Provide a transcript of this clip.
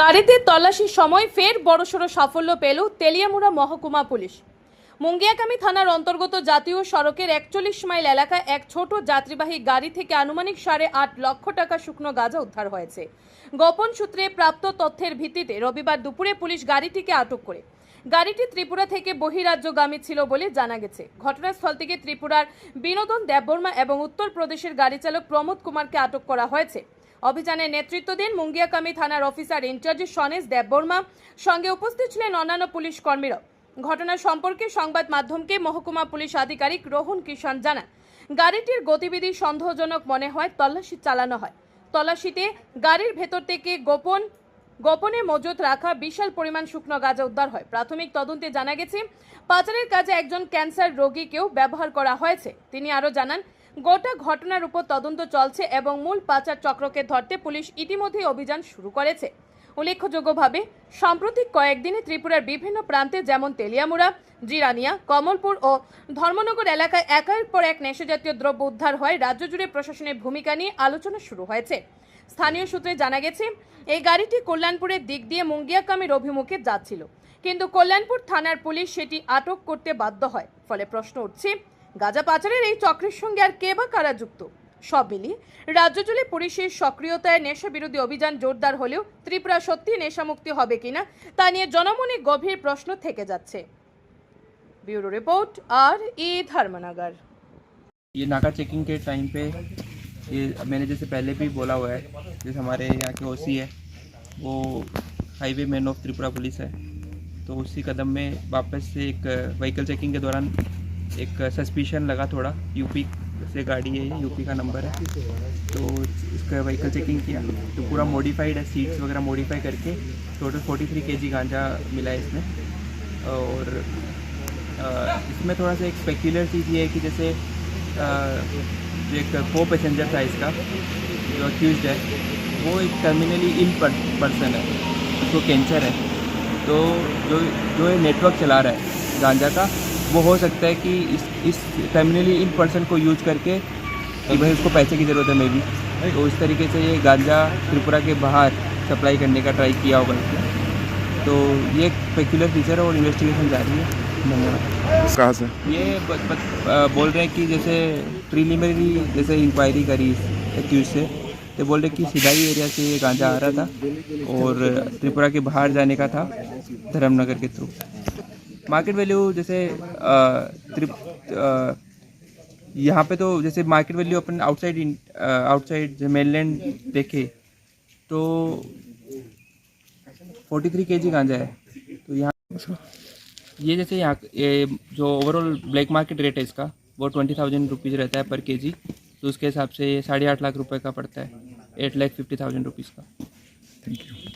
গাড়িতে তল্লাশির সময় ফের বড়সড় সাফল্য পেল তেলিয়ামুড়া মহকুমা পুলিশ। মুঙ্গিয়াকামী থানার অন্তর্গত জাতীয় সড়কের একচল্লিশ মাইল এলাকায় এক ছোট যাত্রীবাহী গাড়ি থেকে আনুমানিক সাড়ে আট লক্ষ টাকা শুকনো গাঁজা উদ্ধার হয়েছে। গোপন সূত্রে প্রাপ্ত তথ্যের ভিত্তিতে রবিবার দুপুরে পুলিশ গাড়িটিকে আটক করে। গাড়িটি ত্রিপুরা থেকে বহিরাজ্যগামী ছিল বলে জানা গেছে। ঘটনাস্থল থেকে ত্রিপুরার বিনোদন দেববর্মা এবং উত্তরপ্রদেশের গাড়ি চালক প্রমোদ কুমারকে আটক করা হয়েছে। অভিযানে নেতৃত্ব দেন মুঙ্গিয়াকামি থানার অফিসার ইনচার্জ সনেশ দেববর্মা। সঙ্গে উপস্থিত ছিলেন অন্যান্য পুলিশ কর্মীরা ঘটনা সম্পর্কে সংবাদ মাধ্যমকে মহকুমা পুলিশ আধিকারিক রোহন কিষান জানান। গাড়িটির গতিবিধি সন্দেহজনক মনে হয়, তল্লাশি চালানো হয়। তল্লাশিতে গাড়ির ভেতর থেকে গোপন, গোপনে মজুত রাখা বিশাল পরিমাণ শুকনো গাঁজা উদ্ধার হয়। প্রাথমিক তদন্তে জানা গেছে, পাচারের কাজে একজন ক্যান্সার রোগীকেও ব্যবহার করা হয়েছে। তিনি আরও জানান গোটা ঘটনার উপর তদন্ত চলছে এবং মূল পাচার চক্রকে ধরতে পুলিশ ইতিমধ্যেই অভিযান শুরু করেছে। উল্লেখযোগ্যভাবে, সাম্প্রতিক কয়েকদিনে ত্রিপুরার বিভিন্ন প্রান্তে যেমন তেলিয়ামুড়া, জিরানিয়া, কমলপুর ও ধর্মনগর এলাকায় একের পর এক নেশাজাতীয় দ্রব্য উদ্ধার হয় রাজ্য জুড়ে প্রশাসনের ভূমিকা নিয়ে আলোচনা শুরু হয়েছে। স্থানীয় সূত্রে জানা গেছে, এই গাড়িটি কল্যাণপুরের দিক দিয়ে মুঙ্গিয়াকামীর অভিমুখে যাচ্ছিল। কিন্তু কল্যাণপুর থানার পুলিশ সেটি আটক করতে বাধ্য হয়। ফলে প্রশ্ন উঠছে গাঁজা পাচারের এই চক্রের সঙ্গে আর কে বা কারা যুক্ত সব মিলিয়ে রাজ্য জুড়ে পুলিশের সক্রিয়তায় নেশা বিরোধী অভিযান জোরদার হলেও ত্রিপুরা সত্যি নেশামুক্তি হবে কিনা তা নিয়ে জনমনে গভীর প্রশ্ন থেকে যাচ্ছে ব্যুরো রিপোর্ট আর ই ধর্মনগর ये नाका चेकिंग के टाइम पे ये मैंने जैसे पहले भी बोला हुआ है जैसे हमारे यहाँ के ओसी है वो highway man of Tripura police है तो उसी कदम में वापस से एक व्हीकल चेकिंग के दौरान एक सस्पिशन लगा थोड़ा। यूपी से गाड़ी है यूपी का नंबर है। तो इसका व्हीकल चेकिंग किया। तो पूरा मॉडिफाइड है सीट्स वगैरह मॉडिफाई करके। टोटल 43 थ्री के जी गांजा मिला है इसमें। और इसमें थोड़ा सा एक स्पेक्युलर चीज़ ये है कि जैसे जो एक को पैसेंजर था इसका, जो अक्यूज है, वो एक टर्मिनली इल पर्सन है। उसको कैंसर है। तो जो जो ये नेटवर्क चला रहा है गांजा का वो हो सकता है कि इस इस टर्मिनली इन पर्सन को यूज़ करके कि भाई उसको पैसे की ज़रूरत है मे भी तो इस तरीके से ये गांजा त्रिपुरा के बाहर सप्लाई करने का ट्राई किया होगा इसने तो ये एक पेक्युलर फीचर है और इन्वेस्टिगेशन जारी है। धन्यवाद। कहाँ से? ये ब, ब, बोल रहे हैं कि जैसे प्रीलिमिनरी जैसे इंक्वायरी करी एक्यूज से तो बोल रहे कि सिदाई एरिया से ये गांजा आ रहा था और त्रिपुरा के बाहर जाने का था धर्मनगर के थ्रू। मार्केट वैल्यू जैसे यहाँ पे तो जैसे मार्केट वैल्यू अपन आउटसाइड आउटसाइड मेनलैंड देखे तो 43 केजी गांजा है। तो यहाँ, ये जैसे यहाँ, ये जो ओवरऑल ब्लैक मार्केट रेट है इसका, वो ट्वेंटी थाउज़ेंड रुपीज़ रहता है पर केजी तो उसके हिसाब से ये साढ़े आठ लाख रुपए का पड़ता है eight lakh fifty thousand rupees का। Thank you